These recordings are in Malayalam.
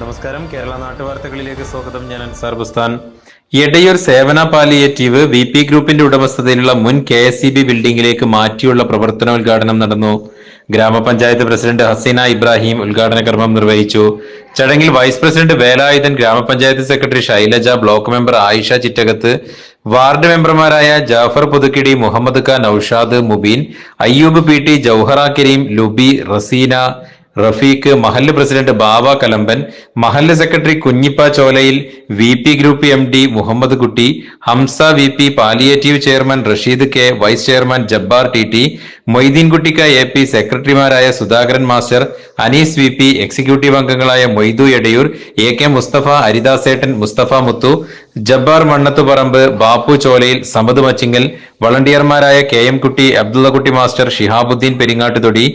നമസ്കാരം. കേരള നാട്ടുവാർത്തകളിലേക്ക് സ്വാഗതം. ഞാൻ അൻസാർ ബുസ്താൻ. എടയൂർ സേവന പാലിയേറ്റീവ് വി പി ഗ്രൂപ്പിന്റെ ഉടമസ്ഥതയിലുള്ള മുൻ കെ എസ് ഇ ബി ബിൽഡിംഗിലേക്ക് മാറ്റിയുള്ള പ്രവർത്തനോദ്ഘാടനം നടന്നു. ഗ്രാമപഞ്ചായത്ത് പ്രസിഡന്റ് ഹസീന ഇബ്രാഹിം ഉദ്ഘാടന കർമ്മം നിർവഹിച്ചു. ചടങ്ങിൽ വൈസ് പ്രസിഡന്റ് വേലായുധൻ ഗ്രാമപഞ്ചായത്ത് secretary Shailaja block member Ayisha Chittakath ward മെമ്പർമാരായ ജാഫർ പുതുക്കിടി മുഹമ്മദ് ഖാൻ ഔഷാദ് മുബീൻ അയ്യൂബ് പി ടി ജൌഹറ കരീം ലുബി റസീന റഫീഖ് മഹല്ല് പ്രസിഡന്റ് ബാബ കലമ്പൻ മഹല്ല് secretary Kunhippa Cholayil V P group M D Muhammad Kutty Hamza V P palliative chairman Rasheed K vice chairman Jabbar T T മൊയ്തീൻകുട്ടിക്ക A P സെക്രട്ടറിമാരായ Sudhakaran master Anees V P executive അംഗങ്ങളായ Moidu Edayur A K Mustafa ഹരിദാസേട്ടൻ Mustafa Muthu Jabbar മണ്ണത്തുപറമ്പ് Bappu Cholayil Samad Machingal വളണ്ടിയർമാരായ K M Kutty Abdullakutty master Shihabuddin Peringattuthodi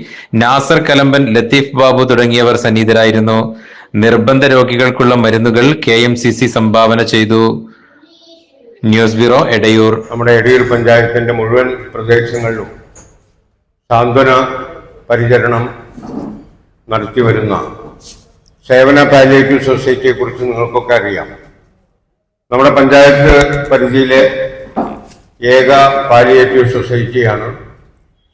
Nasar Kalamban Latheef Babu തുടങ്ങിയവർ സന്നിഹിതരായിരുന്നു. നിർബന്ധ രോഗികൾക്കുള്ള മരുന്നുകൾ കെ എം സി സി സംഭാവന ചെയ്തു. News bureau Edayur. നമ്മുടെ എടയൂർ പഞ്ചായത്തിന്റെ മുഴുവൻ പ്രദേശങ്ങളിലും സാന്ത്വന പരിചരണം നടത്തി വരുന്ന സേവന പാലിയേറ്റീവ് സൊസൈറ്റിയെ കുറിച്ച് നിങ്ങൾക്കൊക്കെ അറിയാം. നമ്മുടെ പഞ്ചായത്ത് പരിധിയിലെ ഏക പാലിയേറ്റീവ് സൊസൈറ്റിയാണ്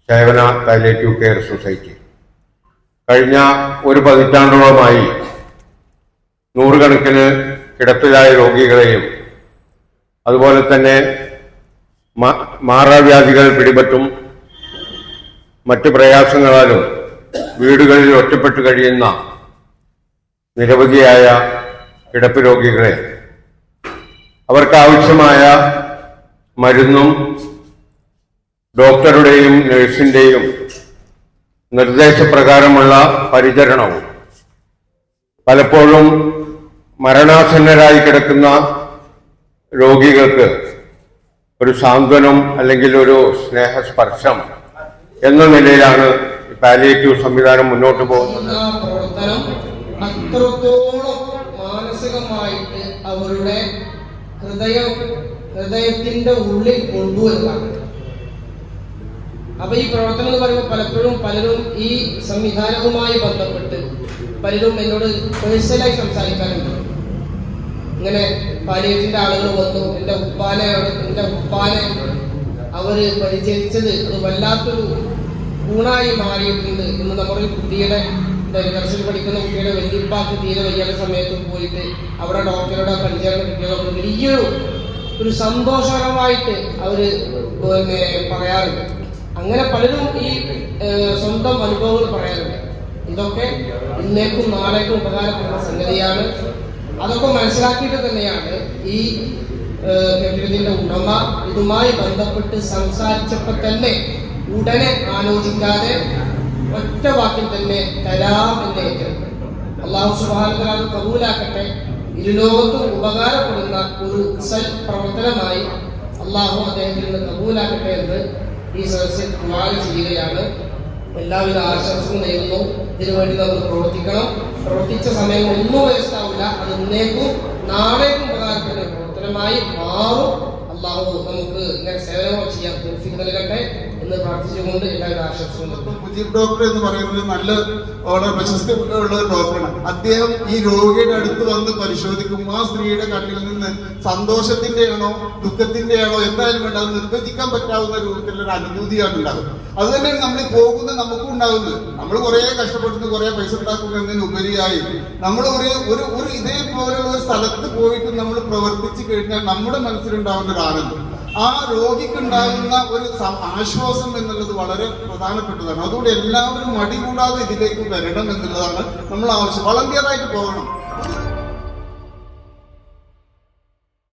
സേവന പാലിയേറ്റീവ് കെയർ സൊസൈറ്റി. കഴിഞ്ഞ ഒരു പതിറ്റാണ്ടോളമായി നൂറുകണക്കിന് കിടപ്പിലായ രോഗികളെയും അതുപോലെ തന്നെ മാറാവ്യാധികൾ പിടിപെട്ടും മറ്റു പ്രയാസങ്ങളാലും വീടുകളിൽ ഒറ്റപ്പെട്ടു കഴിയുന്ന നിരവധിയായ കിടപ്പ് രോഗികളെ അവർക്കാവശ്യമായ മരുന്നും ഡോക്ടറുടെയും നഴ്സിന്റെയും നിർദ്ദേശപ്രകാരമുള്ള പരിചരണവും പലപ്പോഴും മരണാസന്നരായി കിടക്കുന്ന രോഗികൾക്ക് ഒരു സാന്ത്വനം അല്ലെങ്കിൽ ഒരു സ്നേഹസ്പർശം എന്ന നിലയിലാണ് പാലിയേറ്റീവ് സംവിധാനം മുന്നോട്ട് പോകുന്നത്. മാനസികമായിട്ട് അവരുടെ ഹൃദയം ഹൃദയത്തിന്റെ ഉള്ളിൽ കൊണ്ടുവരുന്നതാണ്. അപ്പൊ ഈ പ്രവർത്തനം എന്ന് പറയുമ്പോൾ പലപ്പോഴും പലരും ഈ സംവിധാനവുമായി ബന്ധപ്പെട്ട് പലരും എന്നോട് പേഴ്സണലായി സംസാരിക്കാറുണ്ട്. ഇങ്ങനെ പാലിയേറ്റിന്റെ ആളുകൾ വന്നു എന്റെ ഉപ്പാനെ എന്റെ ഉപ്പാനെ അവർ പരിചരിച്ചത് അത് വല്ലാത്തൊരു ഊണായി മാറിയിട്ടുണ്ട് ഇന്ന് നമ്മുടെ കുട്ടിയുടെ ദർശനം പഠിക്കുന്ന കുട്ടിയുടെ വല്യപ്പാക്ക് തീരെ വയ്യാത്ത സമയത്ത് പോയിട്ട് അവിടെ ഡോക്ടറുടെ പരിചരണം കിട്ടിയതൊക്കെ വലിയൊരു ഒരു സന്തോഷകരമായിട്ട് അവർ പിന്നെ പറയാറുണ്ട്. അങ്ങനെ പലരും ഈ സ്വന്തം അനുഭവങ്ങൾ പറയാറുണ്ട്. ഇതൊക്കെ ഇന്നേക്കും നാളേക്കും ഉപകാരപ്പെടുന്ന സംഗതിയാണ്. അതൊക്കെ മനസ്സിലാക്കിയിട്ട് തന്നെയാണ് ഈ കെട്ടിടത്തിന്റെ ഉടമ ഇതുമായി ബന്ധപ്പെട്ട് സംസാരിച്ചപ്പോൾ തന്നെ ഉടനെ ആലോചിക്കാതെ ഒറ്റ വാക്കിൽ തന്നെ തരാം എന്ന് ഏറ്റെടുക്കും അള്ളാഹു സുബാനത്തലാൽ കബൂലാക്കട്ടെ. ഇരുലോകത്തും ഉപകാരപ്പെടുന്ന ഒരു സൽ പ്രവർത്തനമായി അള്ളാഹു അദ്ദേഹത്തിൽ നിന്ന് കബൂലാക്കട്ടെ എന്ന് ഈ സദസ്സിൽ കുമാര ചെയ്യുകയാണ്. എല്ലാവിധ ആശംസകളും നേരുന്നു. ഇതിനുവേണ്ടി നമ്മൾ പ്രവർത്തിക്കണം. പ്രവർത്തിച്ച സമയം ഒന്നും വേസ്റ്റ് ആവില്ല അത് ഇന്നേക്കും നാളേക്കും പ്രവർത്തനമായി മാറും. അള്ളാഹു നമുക്ക് ഇങ്ങനെ സേവനങ്ങൾ ചെയ്യാൻ തോഫിക്ക് നൽകട്ടെ. പ്രാർത്ഥിച്ചുകൊണ്ട് എല്ലാവരും ആശംസിക്കുന്നു ഡോക്ടർ എന്ന് പറയുന്നത് നല്ല ഒരു ഡോക്ടറാണ്. അദ്ദേഹം ഈ രോഗിയുടെ അടുത്ത് വന്ന് പരിശോധിക്കും ആ സ്ത്രീയുടെ കണ്ണിൽ നിന്ന് സന്തോഷത്തിന്റെ ആണോ ദുഃഖത്തിന്റെ ആണോ എന്തായാലും വേണ്ട അത് നിർവചിക്കാൻ പറ്റാവുന്ന രൂപത്തിലുള്ള അനുഭൂതിയാണ് ഉണ്ടാകുന്നത്. അത് തന്നെയാണ് നമ്മൾ പോകുന്നത് നമുക്കും ഉണ്ടാകുന്നത്. നമ്മൾ കുറെ കഷ്ടപ്പെടുന്നു കുറെ പൈസ ഉണ്ടാക്കുന്നതിന് ഉപരിയായി നമ്മൾ ഒരു ഒരു ഒരു ഇതേപോലെയുള്ള ഒരു സ്ഥലത്ത് പോയിട്ട് നമ്മൾ പ്രവർത്തിച്ചു കഴിഞ്ഞാൽ നമ്മുടെ മനസ്സിലുണ്ടാവുന്ന ഒരു ആനന്ദം. ആ രോഗിക്കുണ്ടാകുന്ന ഒരു ആശ്വാസം എന്നുള്ളത് വളരെ പ്രധാനപ്പെട്ടതാണ്. അതുകൊണ്ട് എല്ലാവരും മടി കൂടാതെ ഇതിലേക്ക് വരണം എന്നുള്ളതാണ് നമ്മൾ ആവശ്യം. വളണ്ടിയറായിട്ട് പോകണം.